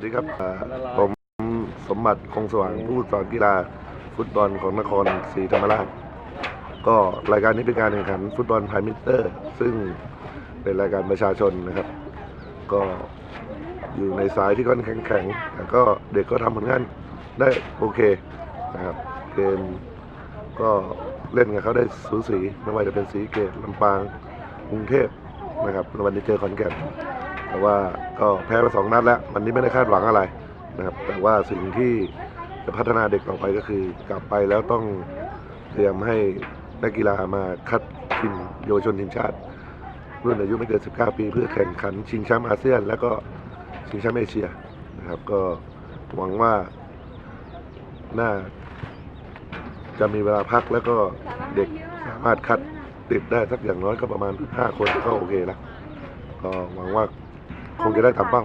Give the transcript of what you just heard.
วัสดีครับ ผมสมบัติคงสว่างผู้สอนกีฬาฟุตบอลของนครศรีธรรมราช ก็รายการนี้เป็นการแข่งขันฟุตบอลไพมิเตอร์ ซึ่งเป็นรายการประชาชนนะครับ ก็อยู่ในสายที่ค่อนข้างแข็งแต่ก็เด็กก็ทำผลงานได้โอเคนะครับ เกมก็เล่นกับเขาได้สูสีไม่ว่าจะเป็นสีเกตลำปางกรุงเทพนะครับวันนี้เจอขอนแก่น แต่ว่าก็แพ้มาสองนัดแล้ววันนี้ไม่ได้คาดหวังอะไรนะครับ แต่ว่าสิ่งที่จะพัฒนาเด็กต่อไปก็คือ กลับไปแล้วต้องเตรียมให้นักกีฬามาคัดทีมเยาวชนทีมชาติ รุ่นอายุไม่เกิน 19 ปี เพื่อแข่งขันชิงแชมป์อาเซียน แล้วก็ชิงแชมป์เอเชียนะครับ ก็หวังว่าน่าจะมีเวลาพักแล้วก็เด็กสามารถคัดติดได้สักอย่างน้อยก็ประมาณ 5 คนก็โอเคแล้วก็หวังว่า คงจะได้ทำบ้าง